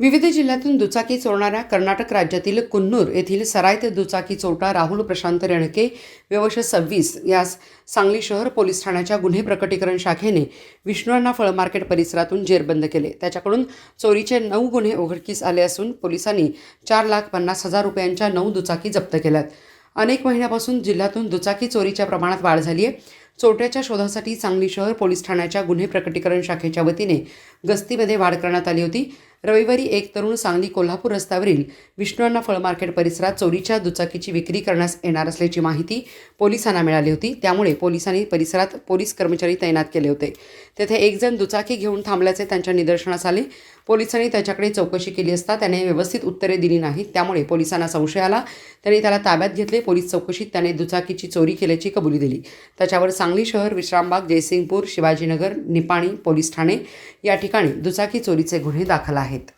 विविध जिल्ह्यातून दुचाकी चोरणाऱ्या कर्नाटक राज्यातील कुन्नूर येथील सराईत दुचाकी चोरटा राहुल प्रशांत रेणके व्यवश सव्वीस यास सांगली शहर पोलीस ठाण्याच्या गुन्हे प्रकटीकरण शाखेने विष्णूअण्णा फळ मार्केट परिसरातून जेरबंद केले. त्याच्याकडून चोरीचे नऊ गुन्हे उघडकीस आले असून पोलिसांनी चार लाख पन्नास हजार रुपयांच्या नऊ दुचाकी जप्त केल्यात. अनेक महिन्यापासून जिल्ह्यातून दुचाकी चोरीच्या प्रमाणात वाढ झाली आहे चोरट्याच्या शोधासाठी सांगली शहर पोलीस ठाण्याच्या गुन्हे प्रकटीकरण शाखेच्या वतीने गस्तीमध्ये वाढ करण्यात आली होती. रविवारी एक तरुण सांगली कोल्हापूर रस्त्यावरील विष्णूअण्णा फळ मार्केट परिसरात चोरीच्या दुचाकीची विक्री करण्यास येणार असल्याची माहिती पोलिसांना मिळाली होती. त्यामुळे पोलिसांनी परिसरात पोलीस कर्मचारी तैनात केले होते. तेथे एकजण दुचाकी घेऊन थांबल्याचे त्यांच्या निदर्शनास आले. पोलिसांनी त्याच्याकडे चौकशी केली असता त्याने व्यवस्थित उत्तरे दिली नाहीत. त्यामुळे पोलिसांना संशय आला. त्यांनी त्याला ताब्यात घेतले. पोलीस चौकशीत त्याने दुचाकीची चोरी केल्याची कबुली दिली. त्याच्यावर सांगली शहर विश्रामबाग जयसिंगपूर शिवाजीनगर निपाणी पोलीस ठाणे या ठिकाणी दुचाकी चोरीचे गुन्हे दाखल आहेत.